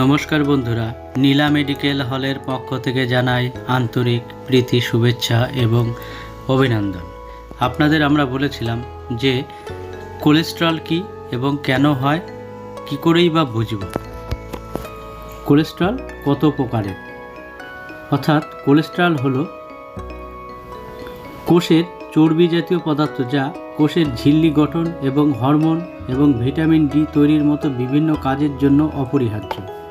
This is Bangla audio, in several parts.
নমস্কার বন্ধুরা, নীলা মেডিকেল হলের পক্ষ থেকে জানাই আন্তরিক প্রীতি, শুভেচ্ছা এবং অভিনন্দন। আপনাদের আমরা বলেছিলাম যে, কোলেস্ট্রল কি এবং কেন হয়, কি করেই বা বুঝব? কোলেস্ট্রল কত প্রকারের অর্থাৎ কোলেস্ট্রল হলো কোষের চর্বি জাতীয় পদার্থ যা কোষের ঝিল্লি গঠন এবং হরমোন এবং ভিটামিন ডি তৈরির মতো বিভিন্ন কাজের জন্য অপরিহার্য।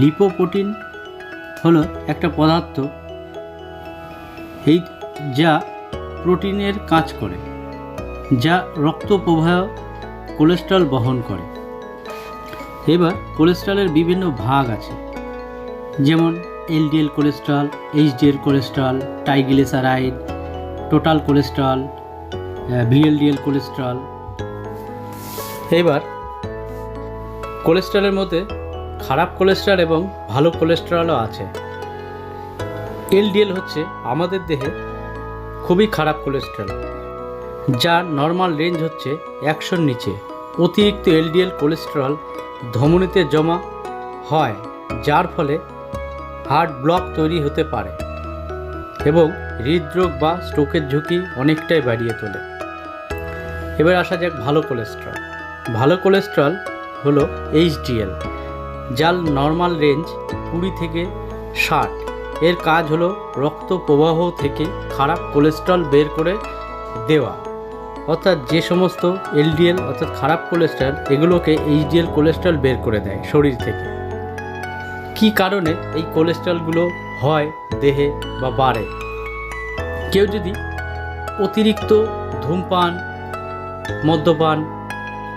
লিপোপ্রোটিন হলো একটা পদার্থ, এই যা প্রোটিনের কাজ করে, যা রক্ত প্রবাহ, কোলেস্ট্রল বহন করে। এবার কোলেস্ট্রলের বিভিন্ন ভাগ আছে, যেমন LDL cholesterol, HDL cholesterol triglyceride total cholesterol VLDL cholesterol. এবার কোলেস্ট্রলের মধ্যে খারাপ কোলেস্ট্রল এবং ভালো কোলেস্ট্রলও আছে। এলডিএল হচ্ছে আমাদের দেহে খুবই খারাপ কোলেস্ট্রল যার নর্মাল রেঞ্জ হচ্ছে একশোর নিচে। অতিরিক্ত এলডিএল কোলেস্ট্রল ধমনীতে জমা হয়, যার ফলে হার্ট ব্লক তৈরি হতে পারে এবং হৃদরোগ বা স্ট্রোকের ঝুঁকি অনেকটাই বাড়িয়ে তোলে। এবার আসা যাক ভালো কোলেস্ট্রল ভালো কোলেস্ট্রল হলো এইচডিএল যার নর্মাল রেঞ্জ কুড়ি থেকে ষাট। এর কাজ হলো রক্ত প্রবাহ থেকে খারাপ কোলেস্ট্রল বের করে দেওয়া। অর্থাৎ যে সমস্ত এলডিএল, অর্থাৎ খারাপ কোলেস্ট্রল, এগুলোকে এইচডিএল কোলেস্ট্রল বের করে দেয় শরীর থেকে। কি কারণে এই কোলেস্ট্রলগুলো হয় দেহে বা বাড়ে? কেউ যদি অতিরিক্ত ধূমপান, মদ্যপান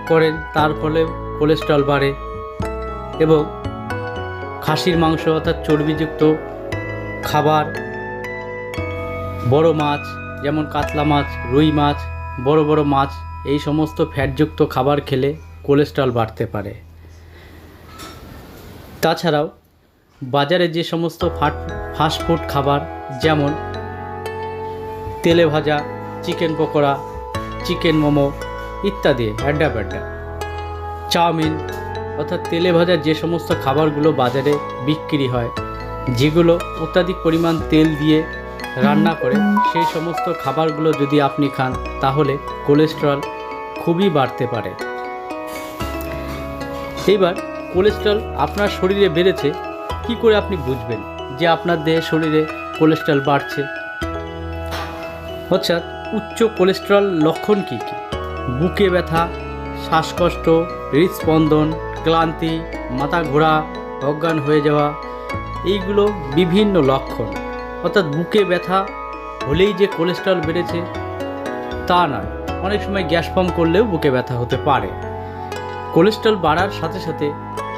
করেন, তার ফলে কোলেস্ট্রল বাড়ে এবং খাসির মাংস অর্থাৎ চর্বিযুক্ত খাবার, বড় মাছ যেমন কাতলা মাছ, রুই মাছ, বড় বড় মাছ, এই সমস্ত ফ্যাটযুক্ত খাবার খেলে কোলেস্ট্রল বাড়তে পারে। তাছাড়াও বাজারে যে সমস্ত ফাট ফাস্টফুড খাবার যেমন তেলে ভাজা, চিকেন পকোড়া, চিকেন মোমো ইত্যাদি অ্যাড্ডা প্যাড্ডা চাউমিন অর্থাৎ তেলে ভাজা যে সমস্ত খাবারগুলো বাজারে বিক্রি হয়, যেগুলো অত্যাধিক পরিমাণ তেল দিয়ে রান্না করে, সেই সমস্ত খাবারগুলো যদি আপনি খান, তাহলে কোলেস্ট্রল খুবই বাড়তে পারে। এইবার কোলেস্ট্রল আপনার শরীরে বেড়েছে, কি করে আপনি বুঝবেন যে আপনার দেহে শরীরে কোলেস্ট্রল বাড়ছে? অর্থাৎ উচ্চ কোলেস্ট্রল লক্ষণ কী কী? বুকে ব্যথা, শ্বাসকষ্ট, হৃদস্পন্দন ক্লান্তি, মাথা ঘোরা, অজ্ঞান হয়ে যাওয়া, এইগুলো বিভিন্ন লক্ষণ। অর্থাৎ বুকে ব্যথা হলেই যে কোলেস্ট্রল বেড়েছে, তা নয়। অনেক সময় গ্যাস ফর্ম করলেও বুকে ব্যথা হতে পারে। কোলেস্ট্রল বাড়ার সাথে সাথে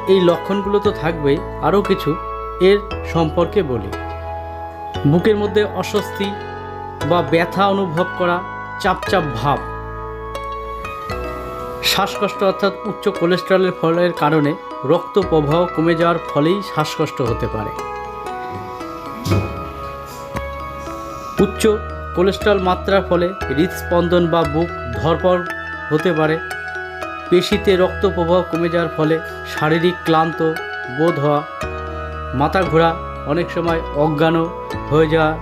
এই লক্ষণগুলো তো থাকবেই, আরও কিছু এর সম্পর্কে বলি। বুকের মধ্যে অস্বস্তি বা ব্যথা অনুভব করা চাপ চাপ ভাব শ্বাসকষ্ট অর্থাৎ উচ্চ কোলেস্ট্রলের ফলের কারণে রক্ত প্রবাহ কমে যাওয়ার ফলেই শ্বাসকষ্ট হতে পারে। উচ্চ কোলেস্ট্রল মাত্রার ফলে হৃদস্পন্দন বা বুক ধরপড় হতে পারে। পেশিতে রক্ত প্রবাহ কমে যাওয়ার ফলে শারীরিক ক্লান্ত, বোধ হওয়া, মাথা ঘোরা অনেক সময় অজ্ঞানও হয়ে যাওয়ার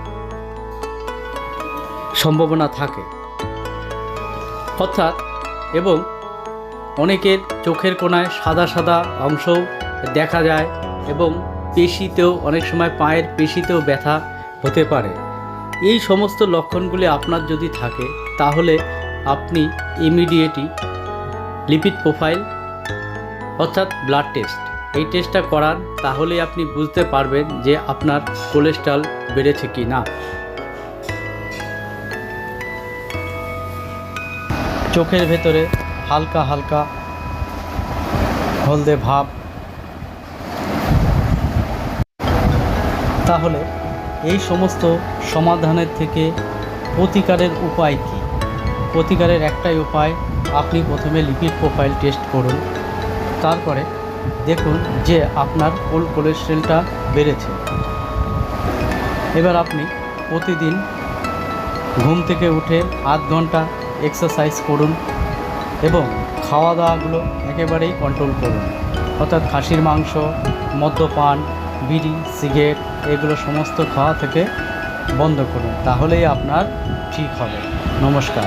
সম্ভাবনা থাকে। অর্থাৎ এবং অনেকের চোখের কোনায় সাদা সাদা অংশও দেখা যায় এবং পেশিতেও অনেক সময় পায়ের পেশিতেও ব্যথা হতে পারে। এই সমস্ত লক্ষণগুলি আপনার যদি থাকে, তাহলে আপনি ইমিডিয়েটই লিপিড প্রোফাইল অর্থাৎ ব্লাড টেস্ট এই টেস্টটা করান তাহলে আপনি বুঝতে পারবেন যে আপনার কোলেস্ট্রল বেড়েছে কি না। চোখের ভেতরে হালকা হালকা হলদে ভাব। তাহলে এই সমস্ত সমাধানের থেকে প্রতিকারের উপায় কী? প্রতিকারের একটাই উপায়, আপনি প্রথমে লিপিড প্রোফাইল টেস্ট করুন। তারপরে দেখুন যে আপনার কোল কোলেস্ট্রলটা বেড়েছে। এবার আপনি প্রতিদিন ঘুম থেকে উঠে আধ ঘণ্টা এক্সারসাইজ করুন। এবং খাওয়া দাওয়াগুলো একেবারেই কন্ট্রোল করুন। অর্থাৎ খাসির মাংস, মদ্যপান, বিড়ি, সিগারেট, এগুলো সমস্ত খাওয়া থেকে বন্ধ করুন। তাহলেই আপনার ঠিক হবে। নমস্কার।